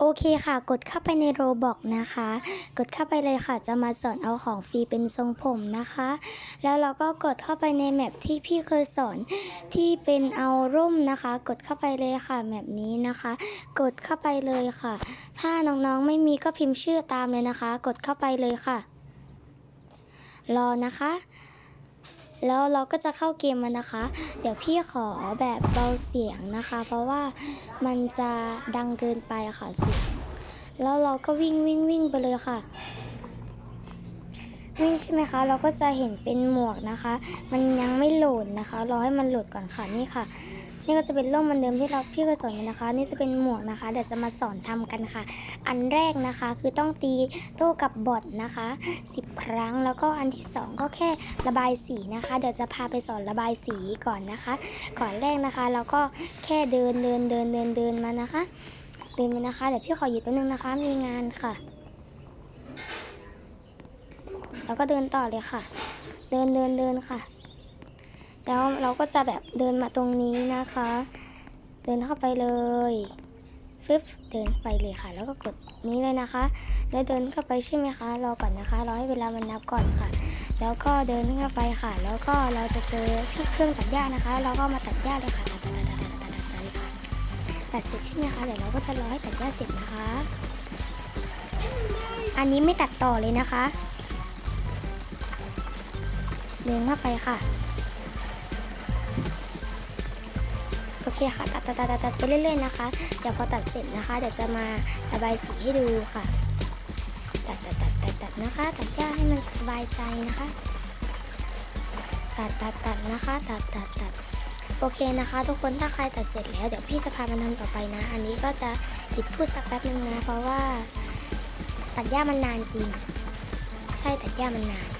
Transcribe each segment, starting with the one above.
โอเคค่ะ กดเข้าไปในโรบอกนะคะ กดเข้าไปเลยค่ะ จะมาสอนเอาของฟรีเป็นทรงผมนะคะ แล้วเราก็กดเข้าไปในแมปที่พี่เคยสอนที่เป็นเอาร่มนะคะ กดเข้าไปเลยค่ะแมปนี้นะคะ กดเข้าไปเลยค่ะ ถ้าน้องๆไม่มีก็พิมพ์ชื่อตามเลยนะคะ กดเข้าไปเลยค่ะ รอนะคะ แล้วเราก็จะเข้าเกมมันนะคะ เดี๋ยวพี่ขอแบบเบาเสียงนะคะ เพราะว่ามันจะดังเกินไปค่ะเสียง แล้วเราก็วิ่งวิ่งวิ่งไปเลยค่ะ วิ่งใช่ไหมคะ เราก็จะเห็นเป็นหมวกนะคะ มันยังไม่โหลดนะคะ รอให้มันโหลดก่อนค่ะนี่ค่ะ นี่ก็จะเป็นร่มเหมันเดิมที่เราพี่เคยสอนนะคะ นี่จะเป็นหมวกนะคะ เดี๋ยวจะมาสอนทำกันค่ะ อันแรกนะคะคือต้องตีโต้กับบอทนะคะ 10 ครั้งแล้วก็อันที่ 2 ก็แค่ระบายสีนะคะ เดี๋ยวจะพาไปสอนระบายสีก่อนนะคะ ก่อนแรกนะคะเราก็แค่เดินเดินเดินเดินเดินมานะคะเดินมานะคะเดี๋ยวพี่ขอหยิบแป๊บนึงนะคะ มีงานค่ะ แล้วก็เดินต่อเลยค่ะ เดินเดินเดินค่ะ แล้วเราก็จะแบบเดินมาตรงนี้นะคะ เดินเข้าไปเลยฟึบเดินไปเลยค่ะ แล้วก็กดนี้เลยนะคะ แล้วเดินเข้าไปใช่ไหมคะรอก่อนนะคะรอให้เวลามันนับก่อนค่ะ แล้วก็เดินเข้าไปค่ะ แล้วก็เราจะเจอที่เครื่องตัดหญ้านะคะ เราก็มาตัดหญ้าเลยค่ะตัดตัดตัดตัดตัดตัดตัดเลยค่ะตัดเสร็จใช่ไหมคะเดี๋ยวเราก็จะรอให้ตัดหญ้าเสร็จนะคะ อันนี้ไม่ตัดต่อเลยนะคะ เดินเข้าไปค่ะ โอเคค่ะตัดตัดตัดตัดไปเรื่อยๆนะคะเดี๋ยวพอตัดเสร็จนะคะเดี๋ยวจะมาระบายสีให้ดูค่ะ ตัดตัดตัดตัดตัดนะคะ ตัดหญ้าให้มันสบายใจนะคะ ตัดตัดตัดนะคะ ตัดตัดตัดโอเคนะคะ ทุกคนถ้าใครตัดเสร็จแล้วเดี๋ยวพี่จะพามันทำต่อไปนะ อันนี้ก็จะหยุดพูดสักแป๊บนึงนะเพราะว่า ตัดหญ้ามันนานจริง ใช่ตัดหญ้ามันนาน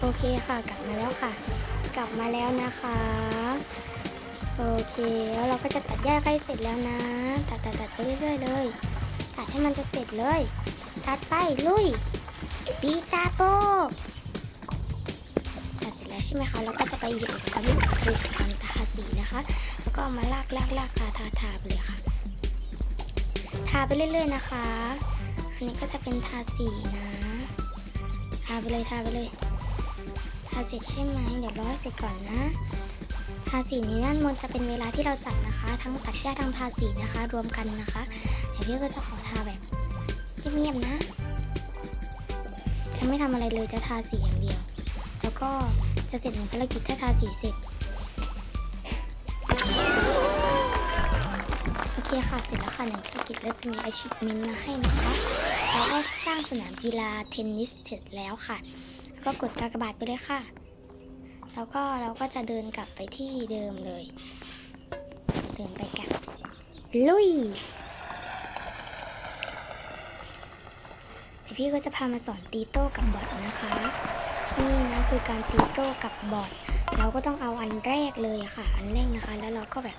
โอเคค่ะกลับมาแล้วค่ะ กลับมาแล้วนะคะ โอเคแล้วเราก็จะตัดหญ้าใกล้เสร็จแล้วนะ ตัดตัดตัดไปเรื่อยๆเลย ตัดให้มันจะเสร็จเลย ตัดไปลุยปีตาโปตัดเสร็จแล้วใช่ไหมคะเราก็จะไปหยิบอุปกรณ์ที่สำคัญคืออุปกรณ์ทาสีนะคะ แล้วก็เอามาลากลากลากทาทาทาไปเลยค่ะ ทาไปเรื่อย ๆนะคะ อันนี้ก็จะเป็นทาสีนะ ทาไปเลยทาไปเลยาเสร็จใช่ไหมเดี๋ยวรอให้เสร็จก่อนนะทาสีนี้ด้านบนจะเป็นเวลาที่เราจัดนะคะ ทั้งตัดหญ้าทั้งทาสีนะคะ รวมกันนะคะเดี๋ยวพี่ก็จะขอทาแบบเงียบๆนะจะไม่ทำอะไรเลยจะทาสีอย่างเดียว แล้วก็จะเสร็จหนึ่งภารกิจถ้าทาสีเสร็จโอเคค่ะเสร็จแล้วค่ะหนึ่งภารกิจแล้วจะมี achievement มาให้นะคะเราก็สร้างสนามกีฬาเทนนิสเสร็จแล้วค่ะ แล้วก็กดกากบาทไปเลยค่ะ แล้วก็เราก็จะเดินกลับไปที่เดิมเลย เดินไปกับลุยเดี๋ยวพี่ก็จะพามาสอนตีโต้กับบอทนะคะ นี่นะคือการตีโต้กับบอทเราก็ต้องเอาอันแรกเลยค่ะ อันแรกนะคะ แล้วเราก็แบบ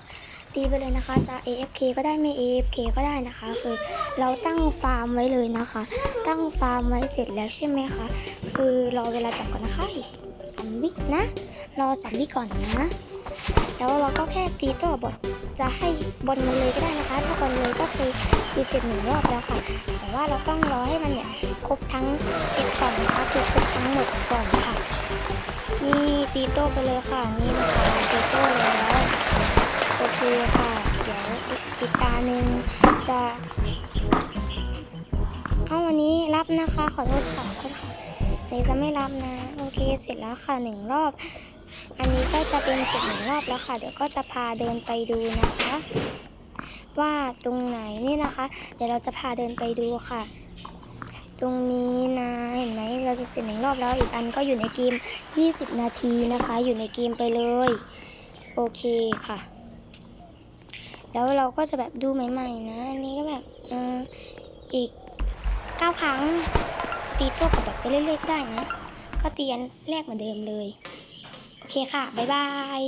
ตีไปเลยนะคะจะ AFK ก็ได้ไม่ AFK ก็ได้นะคะ คือเราตั้งฟาร์มไว้เลยนะคะ ตั้งฟาร์มไว้เสร็จแล้วใช่ไหมคะ คือรอเวลาจับก่อนนะคะอีกสามวินะ รอสามวิก่อนนะแล้วเราก็แค่ตีโต้บอทจะให้บอลมันเลยก็ได้นะคะ ถ้าบอลเลยก็คือคือเสร็จหนึ่งรอบแล้วค่ะ แต่ว่าเราต้องรอให้มันเนี่ยครบทั้งเก็บก่อนนะคะคือครบทั้งหมดก่อนค่ะ นี่ตีโต้ไปเลยค่ะ นี่นะคะตีโต้แล้วโอเคค่ะ เดี๋ยวอีกตาหนึ่งจะเอาวันนี้รับนะคะ ขอโทษค่ะขอโทษค่ะ นี้จะไม่รับนะ โอเค เสร็จแล้วค่ะหนึ่งรอบ อันนี้ก็จะเป็นเสร็จหนึ่งรอบแล้วค่ะ เดี๋ยวก็จะพาเดินไปดูนะคะ ว่าตรงไหนนี่นะคะ เดี๋ยวเราจะพาเดินไปดูค่ะตรงนี้นะเห็นไหมเราจะเสร็จหนึ่งรอบแล้วอีกอันก็อยู่ในเกม 20 นาทีนะคะ อยู่ในเกมไปเลย โอเคค่ะ แล้วเราก็จะแบบดูใหม่ ๆ นะ อันนี้ก็แบบเอออีก 9 ครั้ง ตีตัวกับแบบไปเรื่อยๆก็ได้นะ ก็เตียนแรกเหมือนเดิมเลย โอเคค่ะ บ๊ายบาย